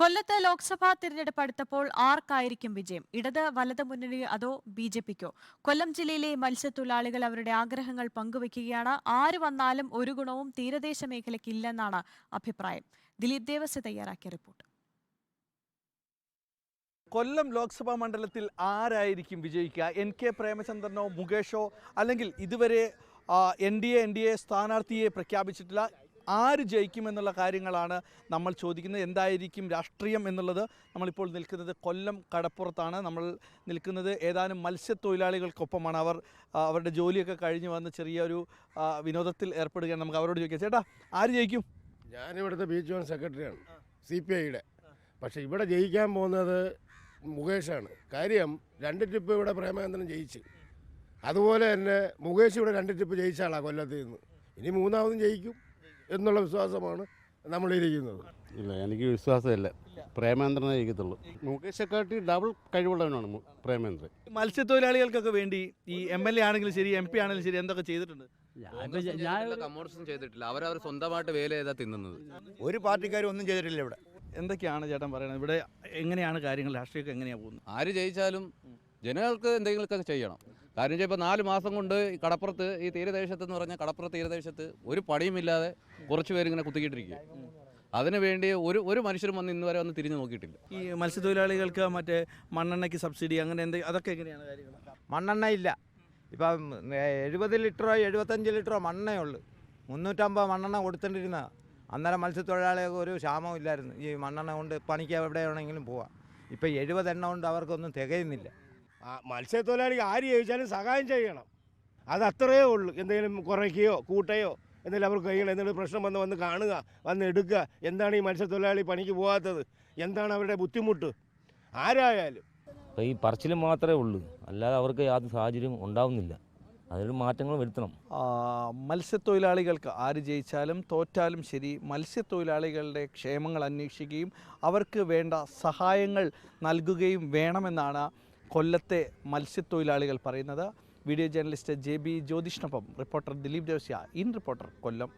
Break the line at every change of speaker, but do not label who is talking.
കൊല്ലത്ത് ലോക്സഭാ തിരഞ്ഞെടുപ്പ് അടുത്തപ്പോൾ ആർക്കായിരിക്കും വിജയം? ഇടത് വലത് മുന്നണി അതോ ബി ജെ പിക്കോ? കൊല്ലം ജില്ലയിലെ മത്സ്യത്തൊഴിലാളികൾ അവരുടെ ആഗ്രഹങ്ങൾ പങ്കുവയ്ക്കുകയാണ് ആര് വന്നാലും ഒരു ഗുണവും തീരദേശ മേഖലയ്ക്ക് ഇല്ലെന്നാണ് അഭിപ്രായം. ദിലീപ് ദേവസ്യ തയ്യാറാക്കിയ റിപ്പോർട്ട്.
കൊല്ലം ലോക്സഭാ മണ്ഡലത്തിൽ ആരായിരിക്കും വിജയിക്കുക? എൻ കെ പ്രേമചന്ദ്രനോ മുകേഷോ അല്ലെങ്കിൽ ഇതുവരെ N D A N D A സ്ഥാനാർത്ഥിയെ പ്രഖ്യാപിച്ചിട്ടില്ല. ആര് ജയിക്കുമെന്നുള്ള കാര്യങ്ങളാണ് നമ്മൾ ചോദിക്കുന്നത്. എന്തായിരിക്കും രാഷ്ട്രീയം എന്നുള്ളത് നമ്മളിപ്പോൾ നിൽക്കുന്നത് കൊല്ലം കടപ്പുറത്താണ്. നമ്മൾ നിൽക്കുന്നത് ഏതാനും മത്സ്യത്തൊഴിലാളികൾക്കൊപ്പമാണ്. അവർ അവരുടെ ജോലിയൊക്കെ കഴിഞ്ഞ് വന്ന് ചെറിയൊരു വിനോദത്തിൽ ഏർപ്പെടുകയാണ്. നമുക്ക് അവരോട് ചോദിക്കാം. ചേട്ടാ ആര് ജയിക്കും?
ഞാനിവിടുത്തെ ബി ജോൺ സെക്രട്ടറിയാണ് സി പി ഐയുടെ. പക്ഷെ ഇവിടെ ജയിക്കാൻ പോകുന്നത് മുകേഷാണ്. കാര്യം രണ്ട് ട്രിപ്പ് ഇവിടെ പ്രേമചന്ദ്രൻ ജയിച്ച്. അതുപോലെ തന്നെ മുകേഷ് ഇവിടെ രണ്ട് ട്രിപ്പ് ജയിച്ചാളാ കൊല്ലത്ത് നിന്ന്. ഇനി മൂന്നാമതും ജയിക്കും. എന്നുള്ള വിശ്വാസമാണ് നമ്മളിരിക്കുന്നത്.
ഇല്ല എനിക്ക് വിശ്വാസമില്ല. പ്രേമേന്ദ്രനെ ഇരിക്കത്തുള്ളൂ മുകേഷെക്കാട്ടി ഡബിൾ കഴിവുള്ളവനാണ് പ്രേമേന്ദ്രൻ.
മത്സ്യത്തൊഴിലാളികൾക്കൊക്കെ വേണ്ടി ഈ എം എൽ എ ആണെങ്കിലും ശരി എം പി ആണെങ്കിലും ശരി എന്തൊക്കെ ചെയ്തിട്ടുണ്ട്?
കമ്മോണിസം ചെയ്തിട്ടില്ല അവരവർ സ്വന്തമായിട്ട് വേല ചെയ്താ തിന്നുന്നത്.
ഒരു പാർട്ടിക്കാരും ഒന്നും ചെയ്തിട്ടില്ല ഇവിടെ.
എന്തൊക്കെയാണ് ചേട്ടൻ പറയുന്നത് ഇവിടെ എങ്ങനെയാണ് കാര്യങ്ങൾ? രാഷ്ട്രീയമൊക്കെ എങ്ങനെയാണ് പോകുന്നത്?
ആര് ജയിച്ചാലും ജനങ്ങൾക്ക് എന്തെങ്കിലുമൊക്കെ ചെയ്യണം. കാര്യം വെച്ചാൽ ഇപ്പോൾ നാല് മാസം കൊണ്ട് ഈ കടപ്പുറത്ത് ഈ തീരദേശത്ത് എന്ന് പറഞ്ഞാൽ കടപ്പുറത്ത് തീരദേശത്ത് ഒരു പണിയുമില്ലാതെ കുറച്ച് പേരിങ്ങനെ കുത്തിക്കിട്ടിരിക്കുക അതിനു വേണ്ടി ഒരു ഒരു മനുഷ്യരും വന്ന് ഇന്ന് വരെ വന്ന് തിരിഞ്ഞു നോക്കിയിട്ടില്ല.
ഈ മത്സ്യത്തൊഴിലാളികൾക്ക് മറ്റേ മണ്ണെണ്ണയ്ക്ക് സബ്സിഡി അങ്ങനെ എന്തെങ്കിലും അതൊക്കെ എങ്ങനെയാണ് കാര്യങ്ങൾ
മണ്ണെണ്ണ ഇല്ല. ഇപ്പം എഴുപത് ലിറ്ററോ എഴുപത്തഞ്ച് ലിറ്ററോ മണ്ണേ ഉള്ളൂ. മുന്നൂറ്റമ്പത് മണ്ണെണ്ണ കൊടുത്തിട്ടിരുന്ന. അന്നേരം മത്സ്യത്തൊഴിലാളികൾക്ക് ഒരു ക്ഷാമവും ഇല്ലായിരുന്നു. ഈ മണ്ണെണ്ണ കൊണ്ട് പണിക്ക് എവിടെ വേണമെങ്കിലും പോവാം. ഇപ്പം എഴുപതെണ്ണ കൊണ്ട് അവർക്കൊന്നും തികയുന്നില്ല.
ആ മത്സ്യത്തൊഴിലാളിക്ക് ആര് ചോദിച്ചാലും സഹായം ചെയ്യണം. അത് അത്രയേ ഉള്ളൂ. എന്തെങ്കിലും കുറയ്ക്കുകയോ കൂട്ടയോ എന്തെങ്കിലും അവർക്ക് കഴിയണം. എന്തെങ്കിലും പ്രശ്നം വന്ന് വന്ന് കാണുക വന്ന് എടുക്കുക. എന്താണ് ഈ മത്സ്യത്തൊഴിലാളി പണിക്ക് പോകാത്തത് എന്താണ് അവരുടെ ബുദ്ധിമുട്ട്? ആരായാലും.
അപ്പോൾ ഈ പറച്ചിൽ മാത്രമേ ഉള്ളൂ. അല്ലാതെ അവർക്ക് യാതൊരു സാഹചര്യം ഉണ്ടാവുന്നില്ല. അതിലൊരു മാറ്റങ്ങൾ വരുത്തണം.
ആ, മത്സ്യത്തൊഴിലാളികൾക്ക് ആര് ജയിച്ചാലും തോറ്റാലും ശരി മത്സ്യത്തൊഴിലാളികളുടെ ക്ഷേമങ്ങൾ അന്വേഷിക്കുകയും അവർക്ക് വേണ്ട സഹായങ്ങൾ നൽകുകയും വേണമെന്നാണ് കൊല്ലത്തെ മത്സ്യത്തൊഴിലാളികൾ പറയുന്നത്. Video journalist J B ജ്യോതിഷിനൊപ്പം reporter Dileep Devasya in reporter Kollam.